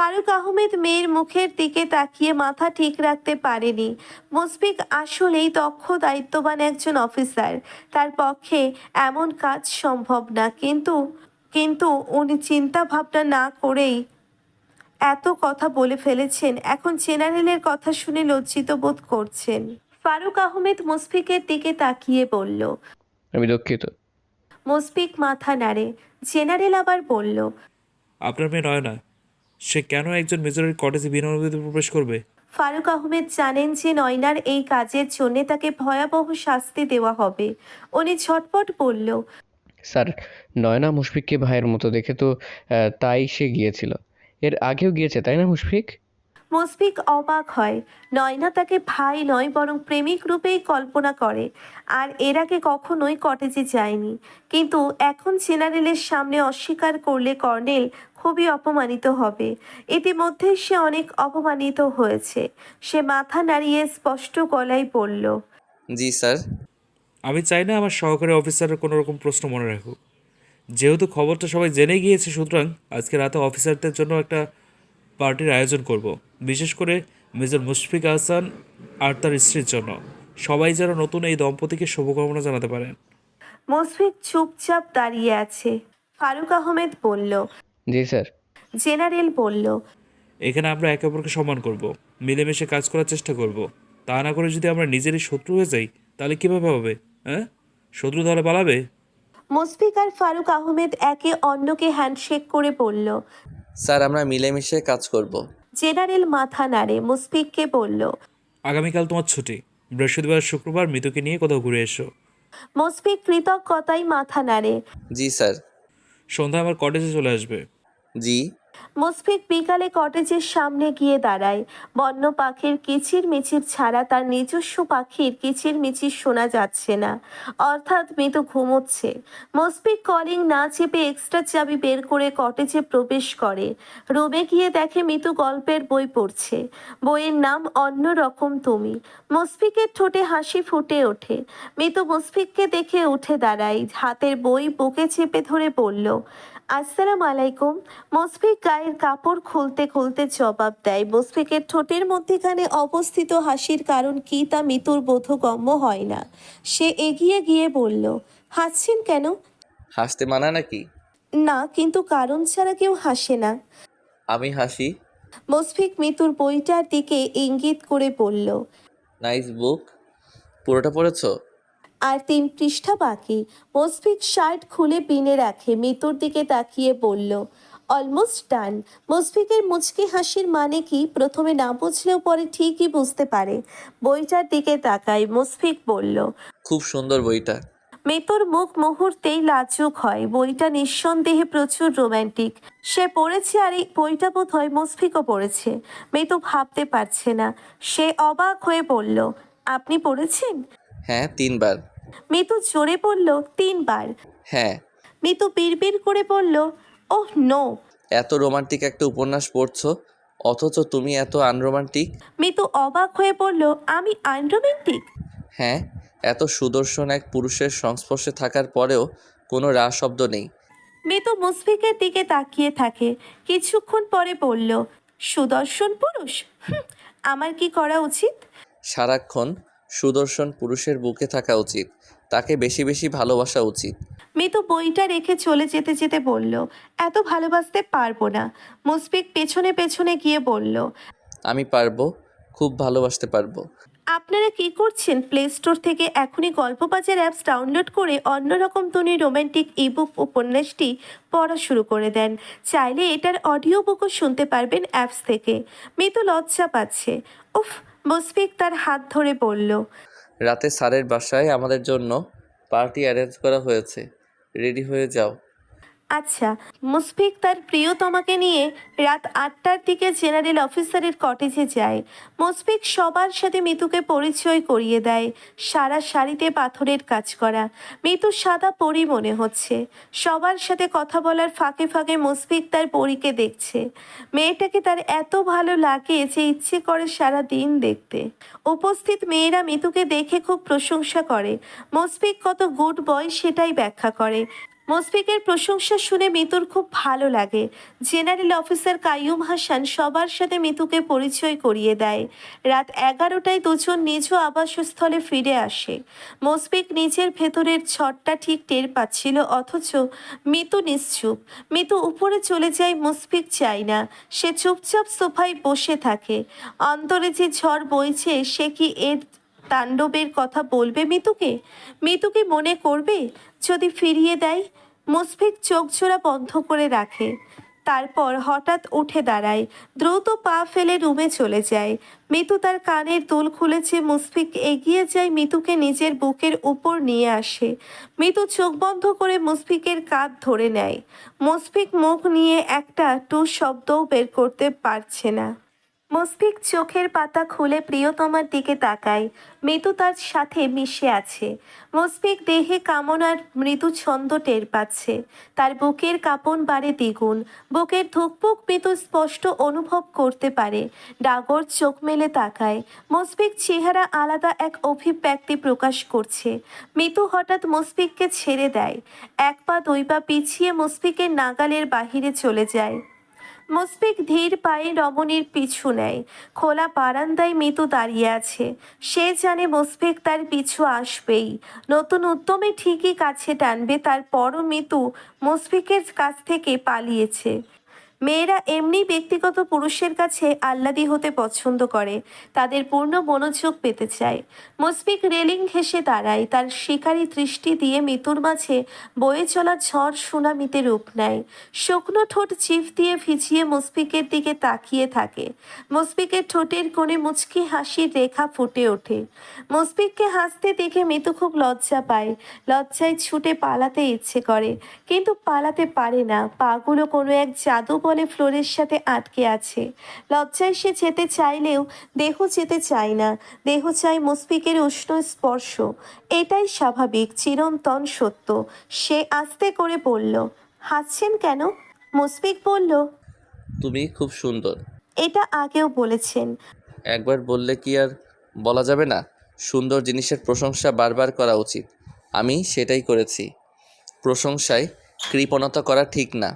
ফারুক আহমেদ মেয়ের মুখের দিকে তাকিয়ে মাথা ঠিক রাখতে পারেনি। মুসফিক আসলেই দক্ষ দায়িত্ববান একজন অফিসার। তার পক্ষে এমন কাজ সম্ভব না। কিন্তু কিন্তু উনি চিন্তা ভাবনা না করেই এত কথা বলে ফেলেছেন। এখন জেনারেলের কথা শুনে লজ্জিত বোধ করছেন। ফারুক আহমেদ মুসফিকের দিকে তাকিয়ে বলল আমি দুঃখিত। মুসফিক মাথা নাড়ে। জেনারেল আবার বলল আপনার মেয়ে নয়না সে কেন একজন মেজরের কটেজে বিনা অনুমতিতে প্রবেশ করবে? ফারুক আহমেদ জানেন যে নয়নার এই কাজের জন্য তাকে ভয়াবহ শাস্তি দেওয়া হবে। উনি ঝটপট বলল স্যার নয়না মুশফিককে ভাইয়ের মতো দেখে তো আহ, তাই সে গিয়েছিল। এর আগেও গিয়েছে তাই না মুশফিক? মুসফিক অবাক হয়। নয়না তাকে ভাই নয় বরং প্রেমিক রূপেই কল্পনা করে। আর এর আগে কখনোই কটেজে যায়নি। কিন্তু এখন জেনারেলের সামনে অস্বীকার করলে কর্নেল খুবই অপমানিত হবে। ইতিমধ্যে সে অনেক অপমানিত হয়েছে। সে মাথা নাড়িয়ে স্পষ্ট গলায় বলল জি স্যার। আমি চাই না আমার সহকারী অফিসারের কোনো রকম প্রশ্ন মনে রাখুক। যেহেতু খবরটা সবাই জেনে গিয়েছে সুতরাং আজকে রাতে অফিসারদের জন্য একটা পার্টির আয়োজন করব। বিশেষ করে মেজর মুশফিক আহসান আর তার স্ত্রীর জন্য সবাই যেন নতুন এই দম্পতিকে শুভকামনা জানাতে পারেন মুসফিক চুপচাপ দাঁড়িয়ে আছে ফারুক আহমেদ বলল জি স্যার জেনারেল বলল এখানে আমরা একে অপরকে সম্মান করব। মিলেমিশে কাজ করার চেষ্টা করব। তা না করে যদি আমরা নিজেরই শত্রু হয়ে যাই তাহলে কীভাবে হবে হ্যাঁ শত্রু তাহলে পালাবে মুসফিক আর ফারুক আহমেদ একে অন্যকে হ্যান্ডশেক করে বলল স্যার আমরা মিলেমিশে কাজ করব। জেনারেল মাথা নাড়ে মুসফিককে বলল আগামীকাল তোমার ছুটি। বৃহস্পতিবার শুক্রবার মৃতকে নিয়ে কোথাও ঘুরে এসো। মুসফিক কৃতজ্ঞতায় মাথা নাড়ে। জি স্যার। সন্ধ্যা আমার কটেজে চলে আসবে। জি। মুসফিক বিকালে কটেজের সামনে গিয়ে দাঁড়ায়। বন্য পাখির কিচির মিচির ছাড়া তার নিজস্ব পাখির কিচির মিচির শোনা যাচ্ছে না। অর্থাৎ মৃত ঘুমোচ্ছে। মুসফিক কলিং না চেপে এক্সট্রা চাবি বের করে কটেজে প্রবেশ করে। রুমে গিয়ে দেখে মিতু গল্পের বই পড়ছে। বইয়ের নাম অন্য রকম তুমি। মুসফিকের ঠোঁটে হাসি ফুটে ওঠে। মিতু মুসফিককে দেখে উঠে দাঁড়ায়। হাতের বই বুকে চেপে ধরে বলল আসসালাম আলাইকুম। মুসফিক গায়ের কাপড় খুলতে খুলতে জবাব দেয়। মুসফিকের ঠোঁটের মধ্যেখানে অবস্থিত হাসির কারণ কি তা মিতুর বোধগম্য হয় না। সে এগিয়ে গিয়ে বলল হাসছেন কেন? হাসতে মানা নাকি? না কিন্তু কারণ ছাড়া কেউ হাসে না। আমি হাসি? মুসফিক মিতুর বইটার দিকে ইঙ্গিত করে বলল নাইস বুক। পুরোটা পড়েছো? আর তিন পৃষ্ঠা বাকি। মুসফিক শার্ট খুলে পিনে রাখে মিতুর দিকে তাকিয়ে বলল অলমোস্ট ডান। মুসফিকের মুচকি হাসির মানে কি? প্রথমে না বুঝলেও পরে ঠিকই বুঝতে পারে। বইটার দিকে তাকায় মুসফিক বলল খুব সুন্দর বইটা। মিতুর মুখ মুহূর্তেই লাজুক হয়। বইটা নিঃসন্দেহে প্রচুর রোম্যান্টিক সে পড়েছে আর এই বইটা বোধ হয় মুসফিকও পড়েছে। মিতু ভাবতে পারছে না। সে অবাক হয়ে বলল আপনি পড়েছেন? হ্যাঁ তিনবার। মিতু জোরে বলল তিনবার। হ্যাঁ। মিতু বিড়বিড় করে বলল ওহ নো। এত রোমান্টিক একটা উপন্যাস পড়ছো অথচ তুমি এত আনরোমান্টিক। মিতু অবাক হয়ে বলল আমি আনরোম্যান্টিক হ্যাঁ এত সুদর্শন এক পুরুষের সংস্পর্শে থাকার পরেও কোনো রা শব্দ নেই। মিতু মুসফিকের দিকে তাকিয়ে থাকে কিছুক্ষণ পরে বলল সুদর্শন পুরুষ? আমার কি করা উচিত? সারাক্ষণ সুদর্শন পুরুষের বুকে থাকা উচিত। তাকে বেশি বেশি ভালোবাসা উচিত। মিতু বইটা রেখে চলে যেতে যেতে বলল এত ভালোবাসতে পারব না। মুসফিক পেছনে পেছনে গিয়ে বলল আমি পারব খুব ভালোবাসতে পারব। আপনারা কি করছেন? প্লে স্টোর থেকে এখনই গল্পবাজার অ্যাপস ডাউনলোড করে অন্যরকম তনি রোমান্টিক ইবুক উপন্যাসটি পড়া শুরু করে দেন। চাইলে এটার অডিও বুকও শুনতে পারবেন অ্যাপস থেকে। মিতু লজ্জা পাচ্ছে। উফ মুসফিক তার হাত ধরে বলল রাতে স্যারের বাসায় আমাদের জন্য পার্টি অ্যারেঞ্জ করা হয়েছে। রেডি হয়ে যাও। আচ্ছা মুসফিক তার প্রিয়তমাকে নিয়ে রাত আটটার দিকে জেনারেল অফিসারের কটেজে যায়। মুসফিক সবার সাথে মিতুকে পরিচয় করিয়ে দেয়, সারা শাড়িতে পাথরের কাজ করা। মিতু সাদা পরি মনে হচ্ছে। সবার সাথে কথা বলার ফাঁকে ফাঁকে মুসফিক তার পরীকে দেখছে। মেয়েটাকে তার এত ভালো লাগে যে ইচ্ছে করে সারা দিন দেখতে। উপস্থিত মেয়েরা মিতুকে দেখে খুব প্রশংসা করে। মুসফিক কত গুড বয় সেটাই ব্যাখ্যা করে। মুসফিকের প্রশংসা শুনে মিতুর খুব ভালো লাগে। জেনারেল অফিসার কাইয়ুম হাসান সবার সাথে মিতুকে পরিচয় করিয়ে দেয়। রাত এগারোটায় দুজন নিজ আবাসস্থলে ফিরে আসে। মুসফিক নিজের ভেতরের ছটটা ঠিক টের পাচ্ছিল, অথচ মিতু নিশ্চুপ। মিতু উপরে চলে যায়, মুসফিক চায় না। সে চুপচাপ সোফায় বসে থাকে। অন্তরে যে ঝড় বইছে, সে কি এর তাণ্ডবের কথা বলবে মিতুকে? মিতুকে মনে করবে, যদি ফিরিয়ে দেয় মুসফিক চোখ জোড়া বন্ধ করে রাখে। তারপর হঠাৎ উঠে দাঁড়ায়, দ্রুত পা ফেলে রুমে চলে যায়। মিতু তার কানের দুল খুলেছে, মুসফিক এগিয়ে যায় মিতুকে নিজের বুকের উপর নিয়ে আসে। মিতু চোখ বন্ধ করে মুসফিকের কাঁধ ধরে নেয়। মুসফিক মুখ নিয়ে একটা টু শব্দও বের করতে পারছে না। মুসফিক চোখের পাতা খুলে প্রিয়তমার দিকে তাকায়। মৃদু তার সাথে মিশে আছে। মুসফিক দেহে কামনার মৃদু ছন্দ টের পাচ্ছে। তার বুকের কাঁপন বাড়ে দ্বিগুণ। বুকের ধুকপুক মৃদু স্পষ্ট অনুভব করতে পারে। ডাগর চোখ মেলে তাকায়। মুসফিক চেহারা আলাদা এক অভিব্যক্তি প্রকাশ করছে। মিতু হঠাৎ মুসফিককে ছেড়ে দেয়। এক পা দুই পা পিছিয়ে মুসফিকের নাগালের বাহিরে চলে যায়। মুসফিক ধীর পায়ে রমণীর পিছু নেয়। খোলা বারান্দায় মিতু দাঁড়িয়ে আছে। সে জানে মুসফিক তার পিছু আসবেই। নতুন উদ্যমে ঠিকই কাছে টানবে তার তারপরও মিতু মুসফিকের কাছ থেকে পালিয়েছে। মেয়েরা এমনি ব্যক্তিগত পুরুষের কাছে আহ্লাদি হতে পছন্দ করে, তাদের পূর্ণ মনোযোগ পেতে চায়। মুসফিক রেলিং ঘেসে দাঁড়ায়, তার শিকারী দৃষ্টি দিয়ে মিতুর মাঝে বয়ে চলা ঝড় সুনামিতে রূপ নেয়। শুকনো ঠোঁট চিফ দিয়ে ভিজিয়ে মুসফিকের দিকে তাকিয়ে থাকে। মুসফিকের ঠোঁটের কোণে মুচকি হাসির রেখা ফুটে ওঠে। মুসফিককে হাসতে দেখে মিতু খুব লজ্জা পায়। লজ্জায় ছুটে পালাতে ইচ্ছে করে, কিন্তু পালাতে পারে না। পাগুলো কোনো এক জাদু বলে ফ্লোরের সাথে আটকে আছে। লজ্জায় সে যেতে চাইলেও দেহ যেতে চায় না। দেহ চায় মুসফিকের উষ্ণ স্পর্শ। এটাই স্বাভাবিক চিরন্তন সত্য। সে আস্তে করে বলল হাসছেন কেন? মুসফিক বলল তুমি খুব সুন্দর। এটা আগেও বলেছেন। একবার বললে কি আর বলা যাবে না? সুন্দর জিনিসের প্রশংসা বারবার করা উচিত। আমি সেটাই করেছি। প্রশংসায় কৃপণতা করা ঠিক না।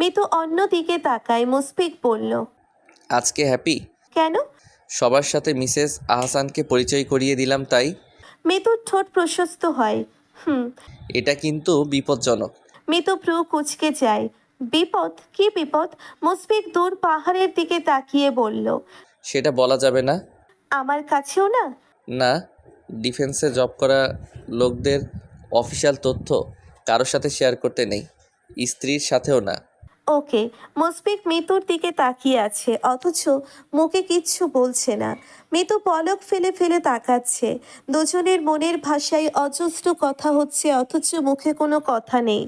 মিতু অন্য দিকে তাকায় মুসফিক বলল আজকে হ্যাপি কেন? সবার সাথে মিসেস আহসানকে পরিচয় করিয়ে দিলাম তাই। মিতুর ঠোঁট প্রশস্ত হয় হুম। এটা কিন্তু বিপজ্জনক। মিতু ভ্রু কুচকে যায় বিপদ? কি বিপদ? মুসফিক দূর পাহাড়ের দিকে তাকিয়ে বলল সেটা বলা যাবে না। আমার কাছেও না? না ডিফেন্সে জব করা লোকদের অফিসিয়াল তথ্য কারোর সাথে শেয়ার করতে নেই স্ত্রীর সাথেও না। ওকে মুসফিক মিতুর দিকে তাকিয়ে আছে, অথচ মুখে কিচ্ছু বলছে না। মিতু পলক ফেলে ফেলে তাকাচ্ছে। দুজনের মনের ভাষায় অজস্র কথা হচ্ছে, অথচ মুখে কোনো কথা নেই।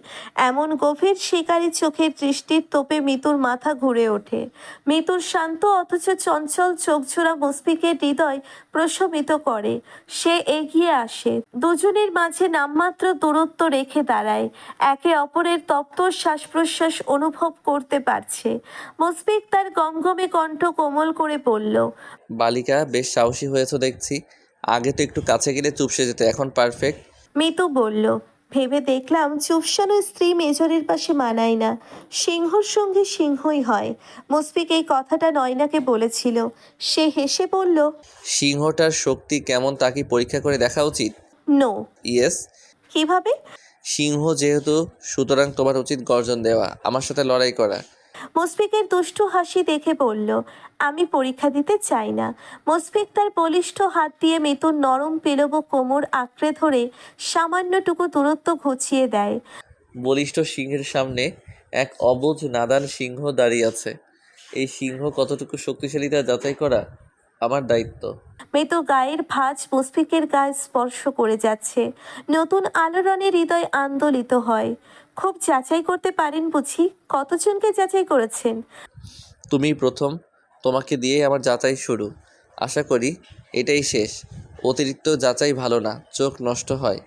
এমন গভীর শিকারী চোখের দৃষ্টির তোপে মিতুর মাথা ঘুরে ওঠে। মিতুর শান্ত, অথচ চঞ্চল চোখজোড়া মুসফিকের হৃদয় প্রশমিত করে। সে এগিয়ে আসে। দুজনের মাঝে নামমাত্র দূরত্ব রেখে দাঁড়ায়। একে অপরের তপ্ত শ্বাস প্রশ্বাস অনুভব করতে পারছে। মুসফিক তার গমগমে কণ্ঠ কোমল করে পড়ল বালিকা বেশ সাহসী হয়েছো দেখছি। আগে তো একটু কাছে গেলে চুপসে যেতে এখন পারফেক্ট মিতু বলল ভেবে দেখলাম চুপসানো স্ত্রী মেজরের পাশে মানায় না। সিংহর সঙ্গে সিংহই হয়। মুসফিক এই কথাটা নয়নাকে বলেছিল। সে হেসে বলল সিংহটার শক্তি কেমন তা কি পরীক্ষা করে দেখা উচিত? নো ইয়েস কীভাবে? সিংহ যেহেতু সুতরাং তোমার উচিত গর্জন দেওয়া আমার সাথে লড়াই করা। মুসফিকের দুষ্টু হাসি দেখে বলল আমি পরীক্ষা দিতে চাই না। মুসফিক তার বলিষ্ঠ হাত দিয়ে মিতুর নরম পেলব কোমর আঁকড়ে ধরে সামান্যটুকু দূরত্ব ঘুচিয়ে দেয়। বলিষ্ঠ সিংহের সামনে এক অবুঝ নাদান সিংহ দাঁড়িয়ে আছে। এই সিংহ কতটুকু শক্তিশালী তা যাচাই করা আমার দায়িত্ব। মৃদু গায়ের ভাঁজ মুসফিকের গায়ে স্পর্শ করে যাচ্ছে। নতুন আলোড়নে হৃদয় আন্দোলিত হয়। খুব যাচাই করতে পারেন বুঝি? কতজনকে যাচাই করেছেন? তুমি প্রথম। তোমাকে দিয়ে আমার যাচাই শুরু। আশা করি এটাই শেষ। অতিরিক্ত যাচাই ভালো না চোখ নষ্ট হয়।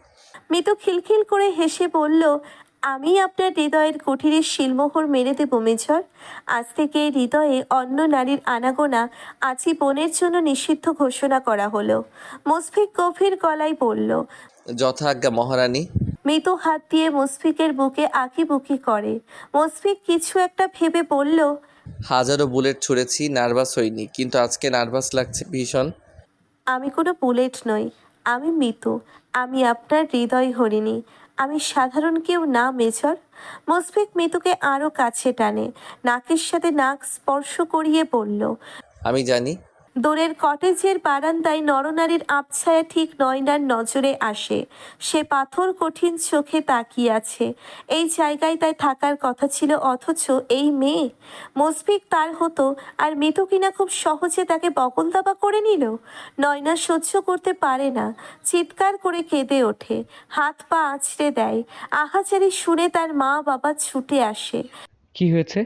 মৃদু খিলখিল করে হেসে বলল আমি আপনার হৃদয়ের কুঠিরে শিলমোহর মেরে দেব মেজর। আজ থেকে হৃদয়ে অন্য নারীর আনাগোনা আজীবনের জন্য নিষিদ্ধ ঘোষণা করা হলো। মুসফিক গভীর গলায় বলল যথাজ্ঞা মহারানী। মৃত হাত দিয়ে মুসফিকের বুকে আঁকিবুকি করে। মুসফিক কিছু একটা ভেবে বলল হাজারো বুলেট ছুঁড়েছি নার্ভাস হইনি কিন্তু আজকে নার্ভাস লাগছে ভীষণ। আমি কোনো বুলেট নই আমি মিতু আমি আপনার হৃদয় হরিণী। আমি সাধারণ কেউ না, মেজর। মুসফিক মেতুকে আরও কাছে টানে। নাকের সাথে নাক স্পর্শ করিয়ে বলল, আমি জানি দূরের কটেজের বারান্দায় নরনারীর আবছায়া ঠিক নয়নার নজরে আসে। সে পাথর কঠিন চোখে তাকিয়ে আছে। এই জায়গায় তাই থাকার কথা ছিল অথচ এই মেয়ে। মুসফিক তার হতো আর মিতু কিনা খুব সহজে তাকে বগল দাবা করে নিল। নয়না সহ্য করতে পারে না। চিৎকার করে কেঁদে ওঠে। হাত পা আছড়ে দেয়। আহাচারি শুনে তার মা বাবা ছুটে আসে। কি হয়েছে?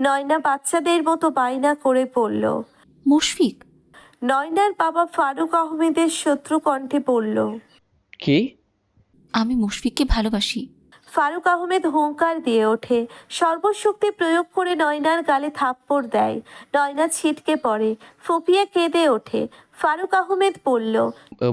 নয়না বাচ্চাদের মতো বায়না করে পড়ল মুশফিক। নয়নার বাবা ফারুক আহমেদের শত্রু কণ্ঠে পড়ল কি? আমি মুশফিককে ভালোবাসি। ফারুক আহমেদ হুঙ্কার দিয়ে ওঠে সর্বশক্তি প্রয়োগ করে নয়নার গালে থাপ্পড় দেয়। নয়না ছিটকে পড়ে ফুপিয়ে কেঁদে ওঠে। ফারুক আহমেদ বলল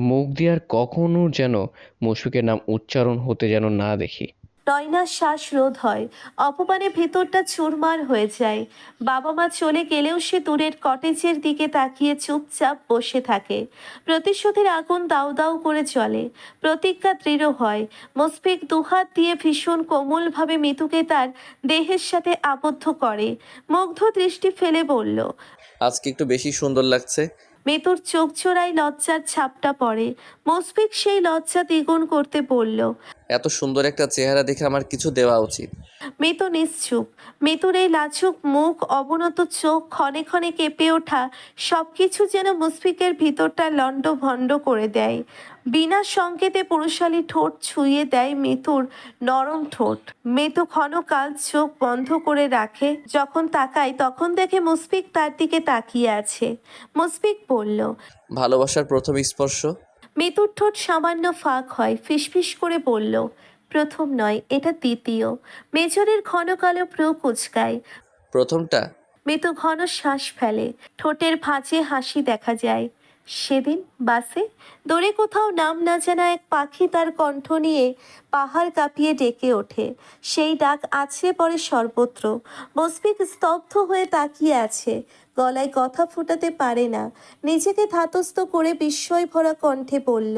মুখ দিয়ে আর কখনো যেন মুশফিকের নাম উচ্চারণ হতে যেন না দেখি। নয়নার শ্বাস রোধ হয়। অপমানে ভেতরটা চুরমার হয়ে যায়। বাবা মা চলে গেলেও সে দূরের কটেজের দিকে তাকিয়ে চুপচাপ বসে থাকে। প্রতিশোধের আগুন দাউ দাউ করে চলে প্রতিজ্ঞা দৃঢ় হয়। মুসফিক দুহাত দিয়ে ভীষণ কোমলভাবে মিতুকে তার দেহের সাথে আবদ্ধ করে। মুগ্ধ দৃষ্টি ফেলে বলল আজকে একটু বেশি সুন্দর লাগছে। মিতুর চোখ চোরাই লজ্জার ছাপটা পড়ে। মুসফিক সেই লজ্জা দ্বিগুণ করতে বলল এত সুন্দর একটা চেহারা দেখে আমার কিছু দেওয়া উচিত। মৃত নিশ্চুপ। মৃতুর এই লাজুক মুখ অবনত চোখ ক্ষণে ক্ষণে কেঁপে ওঠা সবকিছু যেন মুসফিকের ভিতরটা লণ্ড ভণ্ড করে দেয়। বিনা সংকেতে পুরুষালী ঠোঁট ছুঁয়ে দেয় মৃতুর নরম ঠোঁট। মৃতু ক্ষণকাল চোখ বন্ধ করে রাখে যখন তাকায় তখন দেখে মুসফিক তার দিকে তাকিয়ে আছে। মুসফিক বলল ভালোবাসার প্রথম স্পর্শ। মৃতুর ঠোঁট সামান্য ফাঁক হয় ফিসফিস করে বলল প্রথম নয় এটা দ্বিতীয়। মেজরের ঘন কালো প্রো কুচকায়। প্রথমটা? মৃদু ঘন শ্বাস ফেলে। ঠোঁটের ভাঁজে হাসি দেখা যায়। সেদিন বাসে? দূরে কোথাও নাম না জানা এক পাখি তার কণ্ঠ নিয়ে পাহাড় কাঁপিয়ে ডেকে ওঠে। সেই ডাক আছে পরে সর্বত্র। মুসফিক স্তব্ধ হয়ে তাকিয়ে আছে। গলায় কথা ফোটাতে পারে না। নিজেকে ধাতস্থ করে বিস্ময় ভরা কণ্ঠে বলল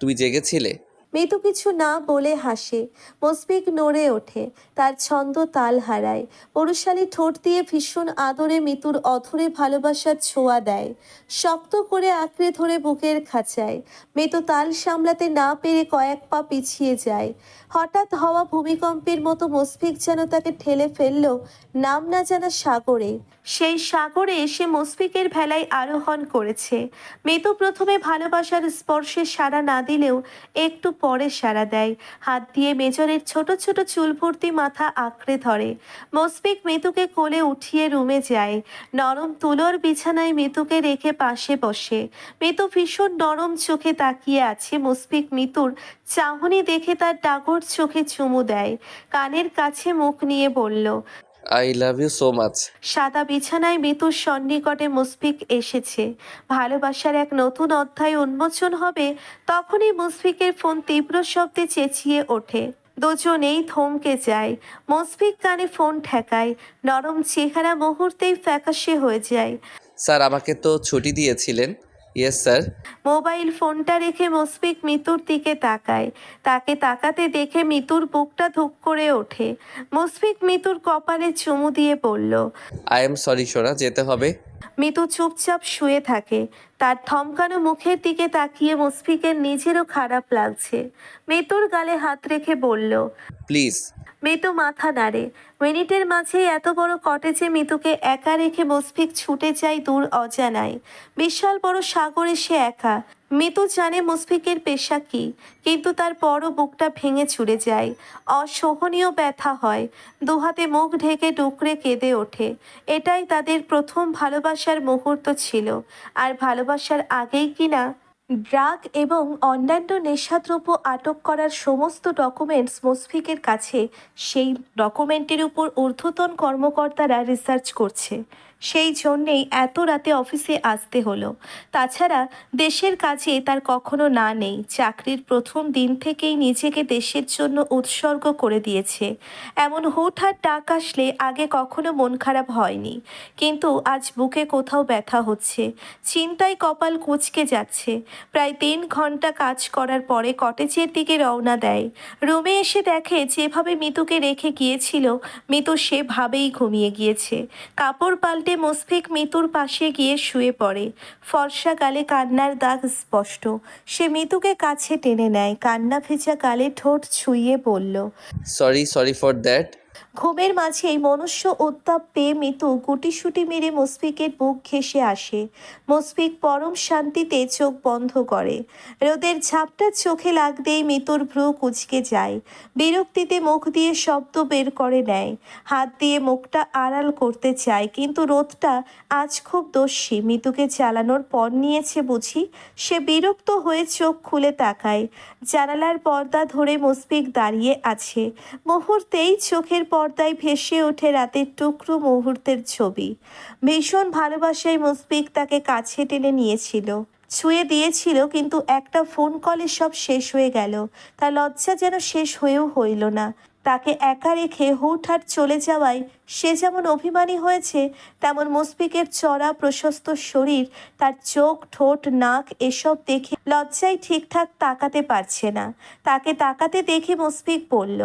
তুমি জেগেছিলে? মৃদু কিছু না বলে হাসে। মুসফিক নড়ে ওঠে তার ছন্দ তাল হারায়। পরুশালী ঠোঁট দিয়ে ভীষণ আদরে মিতুর অধরে ভালোবাসার ছোঁয়া দেয়। শক্ত করে আঁকড়ে ধরে বুকের খাঁচায়। মৃদু তাল সামলাতে না পেরে কয়েক পা পিছিয়ে যায়। হঠাৎ হওয়া ভূমিকম্পের মতো মুসফিক যেন তাকে ঠেলে ফেলল নাম না জানা সাগরে। সেই সাগরে এসে মুসফিকের ভেলায় আরোহণ করেছে। মৃদু প্রথমে ভালোবাসার স্পর্শে সাড়া না দিলেও একটু পরে সাড়া দেয়। হাত দিয়ে মেজরের ছোট ছোট চুল ভর্তি মাথা আঁকড়ে ধরে। মুসফিক মৃতুকে কোলে উঠিয়ে রুমে যায়। নরম তুলোর বিছানায় মৃতুকে রেখে পাশে বসে। মৃতু ভীষণ নরম চোখে তাকিয়ে আছে। মুসফিক মৃতুর চাহনি দেখে তার ডাগর চোখে চুমু দেয়। কানের কাছে মুখ নিয়ে বলল I love you so much সাদা বিছানায় মৃত্যুর সন্নিকটে মুসফিক এসেছে। ভালোবাসার এক নতুন অধ্যায় উন্মোচন হবে তখনই মুসফিকের ফোন তীব্র শব্দে চেঁচিয়ে ওঠে। দুজনেই থমকে যায়। মুসফিক কানে ফোন ঠেকায়। নরম চেহারা মুহূর্তেই ফ্যাকাশে হয়ে যায়। স্যার আমাকে তো ছুটি দিয়েছিলেন। ইয়েস স্যার মোবাইল ফোনটা রেখে মুসফিক মিতুর দিকে তাকায়। তাকে তাকাতে দেখে মিতুর বুকটা ধুক করে ওঠে। মুসফিক মিতুর কপালে চুমু দিয়ে বলল আই এম সরি সোনা যেতে হবে। মিতু চুপচাপ শুয়ে থাকে। তার থমকানো মুখের দিকে তাকিয়ে মুসফিকের নিজেরও খারাপ লাগছে। মিতুর গালে হাত রেখে বলল প্লিজ। মিতু মাথা নাড়ে। মিনিটের মাঝেই এত বড় কটেজে মিতুকে একা রেখে মুসফিক ছুটে যায় দূর অজানায়। বিশাল বড় সাগরে সে একা। মিতু জানে মুসফিকের পেশা কি, কিন্তু তার পরও বুকটা ভেঙে চুরে যায়। অসহনীয় ব্যথা হয়, দুহাতে মুখ ঢেকে ডুকরে কেঁদে ওঠে। এটাই তাদের প্রথম ভালোবাসার মুহূর্ত ছিল। আর ভালোবাসার আগেই কিনা ড্রাগ এবং অন্যান্য নেশাদ্রব্য আটক করার সমস্ত ডকুমেন্টস মুসফিকের কাছে, সেই ডকুমেন্টের উপর ঊর্ধ্বতন কর্মকর্তারা রিসার্চ করছে। সেই জন্যেই এত রাতে অফিসে আসতে হলো। তাছাড়া দেশের কাজে তার কখনো না নেই। চাকরির প্রথম দিন থেকেই নিজেকে দেশের জন্য উৎসর্গ করে দিয়েছে। এমন হুটহাট ডাক আসলে আগে কখনো মন খারাপ হয়নি। কিন্তু আজ বুকে কোথাও ব্যথা হচ্ছে। চিন্তায় কপাল কুচকে যাচ্ছে। প্রায় তিন ঘণ্টা কাজ করার পরে কটেজের দিকে রওনা দেয়। রুমে এসে দেখে যেভাবে মিতুকে রেখে গিয়েছিল, মিতু সেভাবেই ঘুমিয়ে গিয়েছে। কাপড় পাল্টে মুসফিক মিতুর পাশে গিয়ে শুয়ে পড়ে। ফর্সা গালে কান্নার দাগ স্পষ্ট। সে মিতুকে কাছে টেনে নেয়। কান্না ভেজা গালে ঠোঁট ছুঁয়ে বলল সরি সরি ফর দ্যাট ঘুমের মাঝেই মনুষ্য উত্তাপ পেয়ে মিতু গুটিসুটি মেরে মুসফিকের বুক ঘেঁষে আসে। মুসফিক পরম শান্তিতে চোখ বন্ধ করে। রোদের ঝাপটা চোখে লাগতেই মিতুর ভ্রু কুচকে যায়। বিরক্তিতে মুখ দিয়ে শব্দ বের করে নেয়। হাত দিয়ে মুখটা আড়াল করতে চায়, কিন্তু রোদটা আজ খুব দস্যি। মিতুকে চালানোর পর নিয়েছে বুঝি, সে বিরক্ত হয়ে চোখ খুলে তাকায়। জানালার পর্দা ধরে মুসফিক দাঁড়িয়ে আছে। মুহূর্তেই চোখের পর্দায় ভেসে ওঠে রাতের টুকরো মুহূর্তের ছবি। ভীষণ ভালোবাসায় মুসফিক তাকে কাছে টেনে নিয়েছিল। ছুঁয়ে দিয়েছিল, কিন্তু একটা ফোন কলে সব শেষ হয়ে গেল। তার লজ্জা যেন শেষ হয়েও হইল না। তাকে একা রেখে হুটহাট চলে যাওয়ায় সে যেমন অভিমানী হয়েছে, তেমন মুসফিকের চড়া প্রশস্ত শরীর, তার চোখ, ঠোঁট, নাক এসব দেখে লজ্জায় ঠিকঠাক তাকাতে পারছে না। তাকে তাকাতে দেখে মুসফিক বলল